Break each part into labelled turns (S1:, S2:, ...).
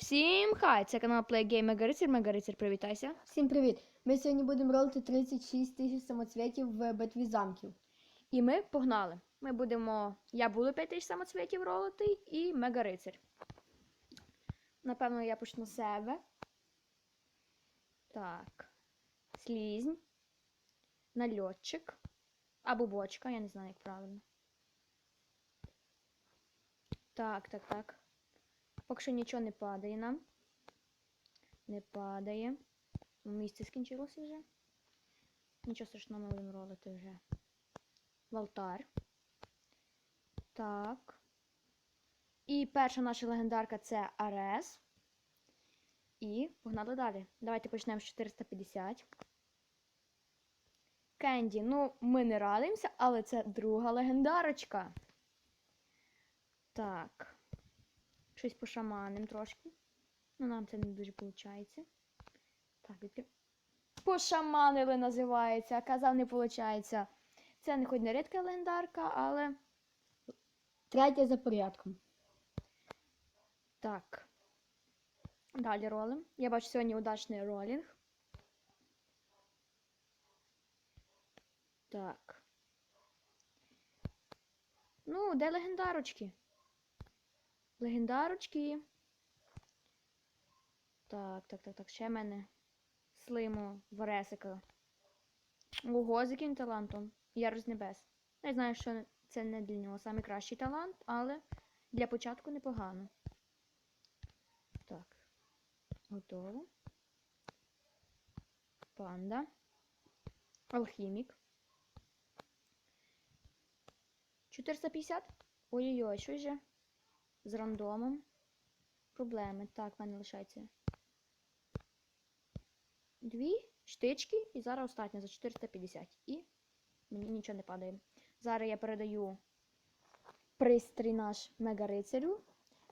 S1: Всім хай! Це канал PlayGame Мегарицар. Мегарицар, привітайся.
S2: Всім привіт! Ми сьогодні будемо ролити 36 тисяч самоцвітів в битві замків.
S1: І ми погнали. Ми будемо. Я буду 5 тисяч самоцвітів ролити і Мегарицар. Напевно, я почну з себе. Так. Слізнь. Нальотчик. Або бочка, я не знаю, як правильно. Так, так, так. Поки що нічого не падає нам. Не падає. Місце скінчилося вже. Нічого страшного ми будемо ролити вже. В алтар. Так. І перша наша легендарка це Арес. І погнали далі. Давайте почнемо з 450. Кенді. Ну, ми не радимося, але це друга легендарочка. Так. Щось пошаманим трошки. Ну, нам це не дуже виходить. Так, відкрив. Пошаманили називається, казав, не виходить. Це не хоч не рідка легендарка, але.
S2: Третя за порядком.
S1: Так. Далі ролим. Я бачу сьогодні удачний ролінг. Так. Ну, де легендарочки? Легендарочки. Так, так, так, так. Ще в мене слимо Варесика. Ого, з яким талантом. Ярость небес. Я знаю, що це не для нього найкращий талант, але для початку непогано. Так. Готово. Панда. Алхімік. 450? Ой-ой-ой, що же? З рандомом. Проблеми. Так, в мене лишається. Дві штички і зараз остання за 450. І мені нічого не падає. Зараз я передаю пристрій наш мегарицарю.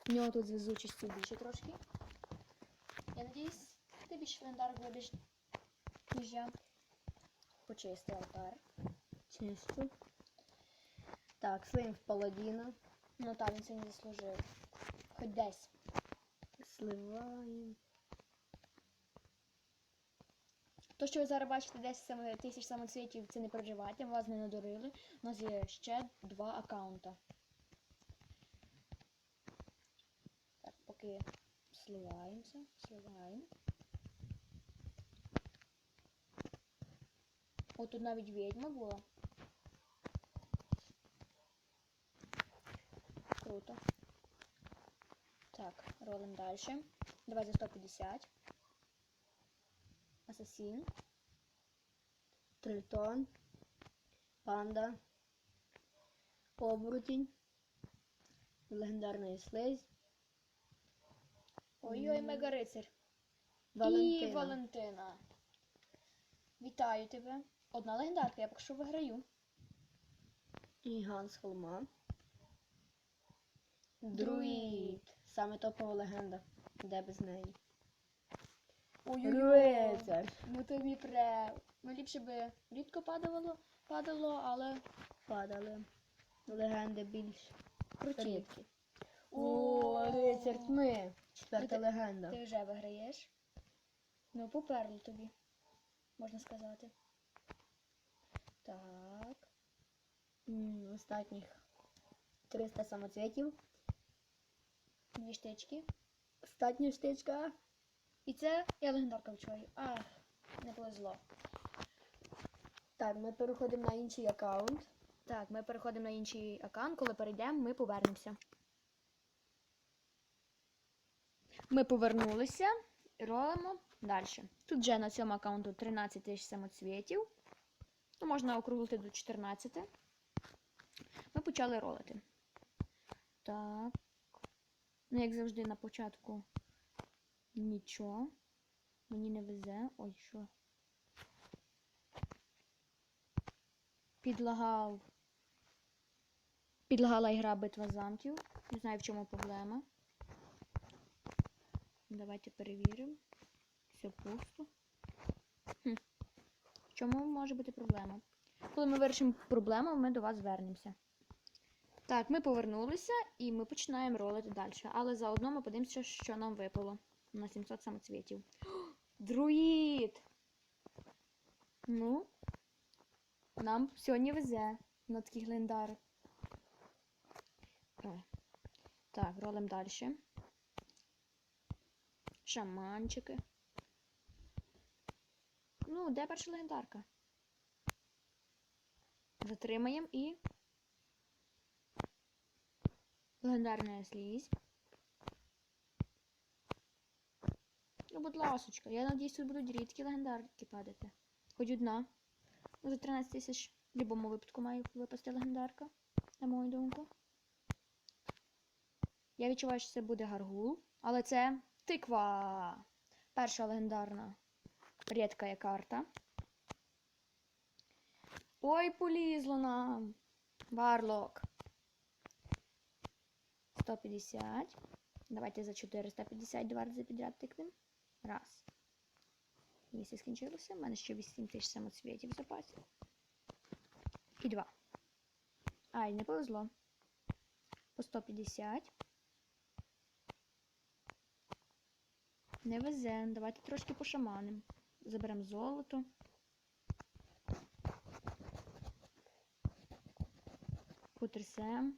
S1: В нього тут звезучістю більше трошки. Я надіюсь, ти більше календар вибіж, ніж я. Почисти алтар.
S2: Чисто. Так, слим в паладіна.
S1: Ну так, він це не заслужив. Хоч десь.
S2: Сливаємо.
S1: То, що ви зараз бачите 10 саме- тисяч самоцвітів, це не переживайте, вас не надурили. У нас є ще два аккаунта. Так, поки сливаємося, сливаємо. О, тут навіть відьма була. Круто. Так, ролим далі. Давай за 150. Асасін.
S2: Тритон. Панда. Оборотінь. Легендарний слизь.
S1: Ой-ой, мегарицар. І
S2: Валентина.
S1: Валентина. Вітаю тебе. Одна легендарка, я поки що виграю.
S2: І Ганс Холма.
S1: Друїд.
S2: Саме топова легенда. Де без неї?
S1: Ой-ой-ой.
S2: Рицар.
S1: Ну тобі пре. Ну ліпше би рідко падало, падало, але
S2: Падали. Легенди більш
S1: круті.
S2: рідкі.
S1: О,
S2: рицар тьми. Четверта
S1: Ну,
S2: легенда.
S1: Ти вже виграєш. Ну, поперло тобі, можна сказати. Так.
S2: М, Останніх 300 самоцвітів.
S1: Дві штички.
S2: Остання штичка.
S1: І це я легендарка відчуваю. Ах, не повезло.
S2: Так, ми переходимо на інший аккаунт.
S1: Так, ми переходимо на інший аккаунт. Коли перейдемо, ми повернемося. Ми повернулися і ролимо далі. Тут вже на цьому аккаунту 13 тисяч самоцвітів. Ну, можна округлити до 14. Ми почали ролити. Так. Ну, як завжди, на початку нічого. Мені не везе. Ой, що? Підлагав. Підлагала ігра битва замків. Не знаю, в чому проблема. Давайте перевіримо. Все пусто. Хм. В чому може бути проблема? Коли ми вирішимо проблему, ми до вас звернемося. Так, ми повернулися і ми починаємо ролити далі. Але заодно ми подивимося, що нам випало на 700 самоцвітів. Друїд! Ну, нам сьогодні везе на такий лендар. Ой. Так, ролимо далі. Шаманчики. Ну, де перша легендарка? Затримаємо і. Легендарна слізь. Ну, будь ласочка, я надіюсь, тут будуть рідкі легендарки падати. Хоч одна. За 13 тисяч в будь-якому випадку має випасти легендарка, на мою думку. Я відчуваю, що це буде гаргул, але це тиква. Перша легендарна рідка карта. Ой, полізло нам. Варлок. 150. Давайте за 450 два рази підряд тикнемо. Раз. Місце скінчилося. У мене ще 8 тисяч самоцвітів в запасі. І два. Ай, не повезло. По 150. Не везе. Давайте трошки пошаманим. Заберемо золото. Потрясемо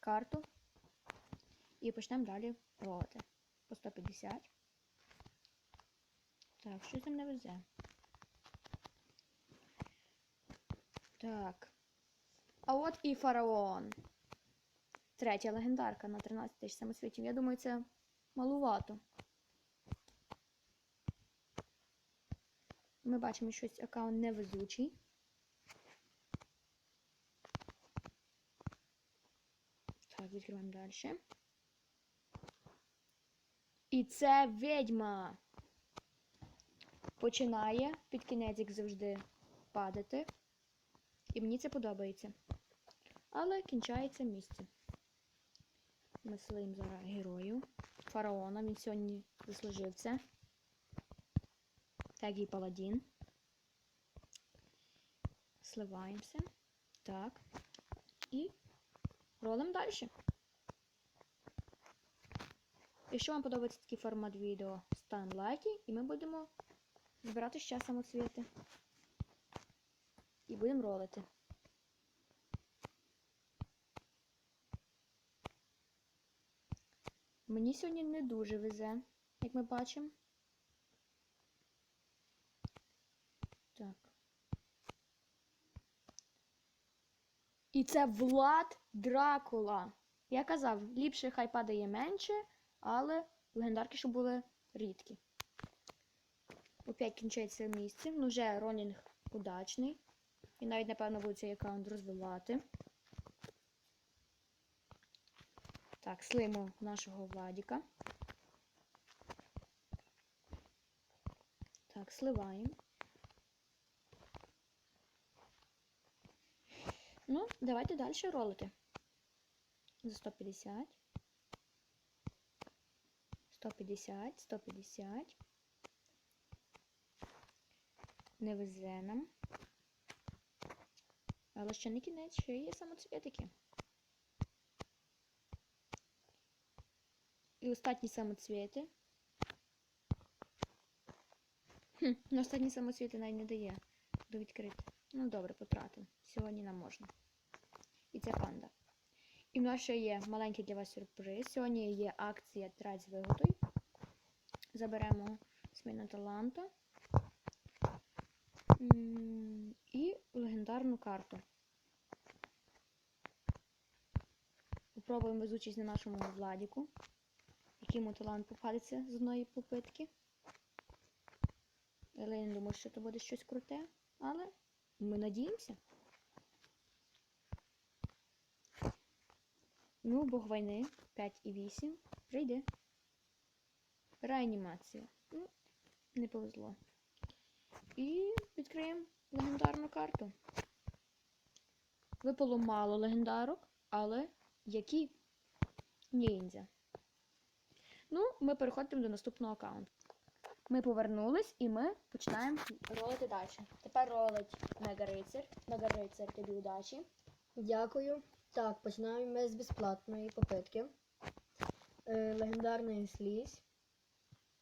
S1: карту. І почнемо далі ролити. По 150. Так, щось там не везе. Так. А от і фараон. Третя легендарка на 13 тисяч самосвітів. Я думаю, це малувато. Ми бачимо, що щось аккаунт невезучий. Так, відкриваємо далі. І це відьма. Починає під кінець, як завжди, падати. І мені це подобається. Але кінчається місце. Ми слим зараз герою. Фараона. Він сьогодні заслужив це. Так і паладін. Сливаємося. Так. І ролимо далі. Якщо вам подобається такий формат відео, ставимо лайки і ми будемо збирати ще самоцвіти. І будемо ролити. Мені сьогодні не дуже везе, як ми бачимо. Так. І це Влад Дракула. Я казав, ліпше хай падає менше, але легендарки, щоб були рідкі. Опять кінчається місце. Ну, вже ролінг удачний. І навіть, напевно, буду цей аккаунт розвивати. Так, слимо нашого Владіка. Так, сливаємо. Ну, давайте далі ролити. За 150. 150, 150. Не везе нам. Але ще не кінець, ще є самоцвітики. І останні самоцвіти. Хм, на останні самоцвіти навіть не дає до відкрити. Ну добре, потратимо. Сьогодні нам можна. І це панда. І в нас ще є маленький для вас сюрприз. Сьогодні є акція Трать з вигодою. Заберемо зміну таланта. І легендарну карту. Попробуємо везучість на нашому Владіку. Який йому талант попадеться з одної попитки. Але я не думаю, що це буде щось круте. Але ми надіємося. Ну, бог війни 5 і 8. Прийде. Реанімація. Ну, не повезло. І відкриємо легендарну карту. Випало мало легендарок, але які ніндзя. Ну, ми переходимо до наступного аккаунту. Ми повернулись і ми починаємо ролити далі. Тепер ролить Мега Рицар. Мега Рицар, тобі удачі.
S2: Дякую. Так, починаємо ми з безплатної попитки. Е, легендарний слізь.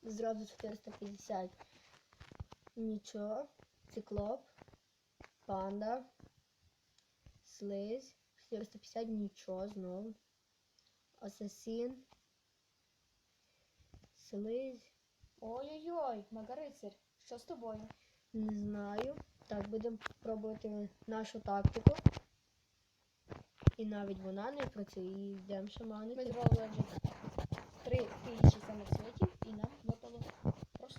S2: Зразу 450. Нічого. Циклоп. Панда. Слизь. 450 нічого знову. Асасін. Слизь.
S1: Ой-ой-ой, Магарицар, що з тобою?
S2: Не знаю. Так, будемо пробувати нашу тактику. І навіть вона не працює. І йдемо
S1: Ми зробили вже три тисячі самоцвітів і нам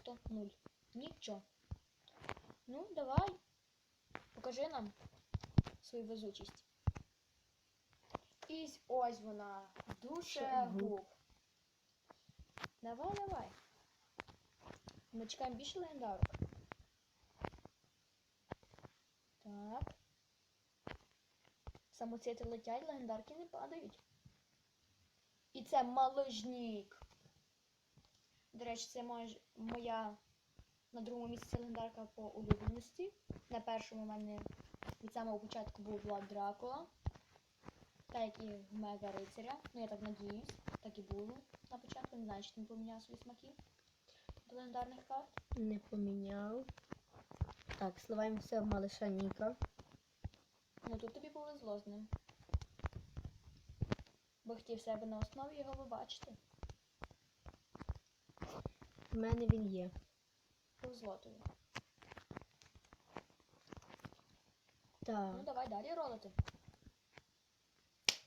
S1: просто нуль. Нічого. Ну, давай. Покажи нам свою везучість. І ось вона. Душегуб. Давай, давай. Ми чекаємо більше легендарок. Так. Самоцвіти летять, легендарки не падають. І це маложнік. До речі, це моя, моя на другому місці легендарка по улюбленості. На першому у мене від самого початку був Влад Дракула. Так як і в Мега Рицаря. Ну я так надіюсь, так і було на початку. Не знаю, чи він поміняв свої смаки до легендарних карт.
S2: Не поміняв. Так, сливаємося в малиша Ніка.
S1: Ну тут тобі повезло з ним. Бо хотів себе на основі його побачити.
S2: В мене він є.
S1: Повезло тобі. Ну давай далі ролити.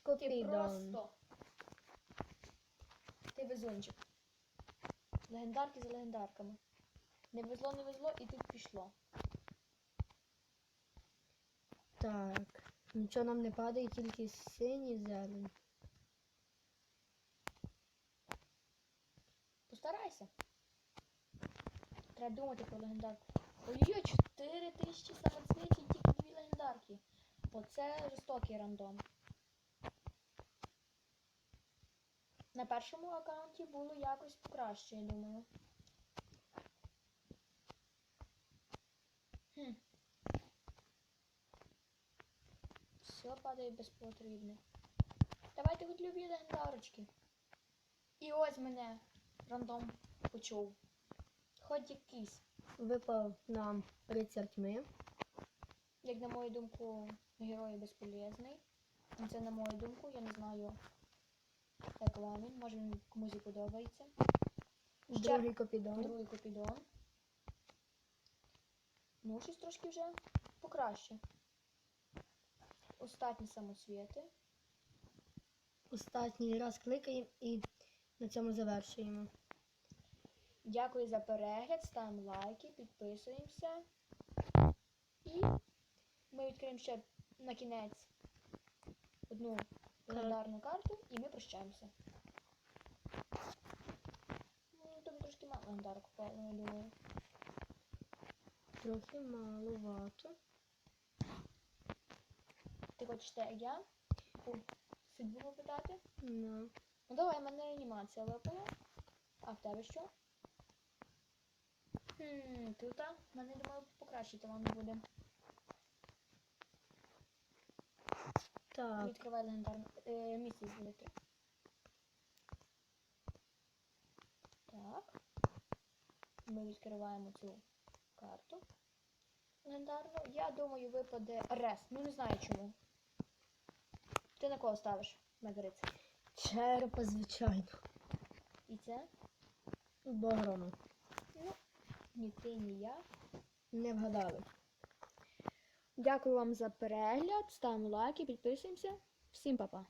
S1: Ти просто. Ти везунчик. Легендарки за легендарками. Не везло, не везло, і тут пішло.
S2: Так. Нічого нам не падає, тільки синій зелень.
S1: Треба думати про легендарку. Ой-ой, 4 тисячі самоцвітів, тільки дві легендарки. Оце жорстокий рандом. На першому аккаунті було якось краще, я думаю. Хм. Все падає безпотрібне. Давайте хоч любі легендарочки. І ось мене рандом почув. Хоч якийсь.
S2: Випав нам рицар тьми.
S1: Як на мою думку, герой безполезний. Ну, Це на мою думку, я не знаю, як вам він. Може він комусь і подобається. Ще
S2: Другий копідон.
S1: другий купідон. Ну, щось трошки вже покраще. Остатні самоцвіти.
S2: Останній раз кликаємо і на цьому завершуємо.
S1: Дякую за перегляд, ставимо лайки, підписуємося. І ми відкриємо ще на кінець одну легендарну карту і ми прощаємося. Ну, тобі трошки мало легендарок думаю.
S2: Трохи маловато.
S1: Ти хочеш те, як я? Судьбу попитати?
S2: Ну.
S1: Ну давай, в мене реанімація випала. А в тебе що? Хм, тут? В мене, думаю, покращити вам буде.
S2: Так,
S1: Відкривай легендарну е, з електри. Так. Ми відкриваємо цю карту. Легендарну. Я думаю, випаде рес. Ну не знаю чому. Ти на кого ставиш, Мегариць?
S2: черепа, звичайно.
S1: І це?
S2: Багрому.
S1: Ну, ні ти, ні я.
S2: Не вгадали.
S1: Дякую вам за перегляд. Ставимо лайки, підписуємося. Всім па-па.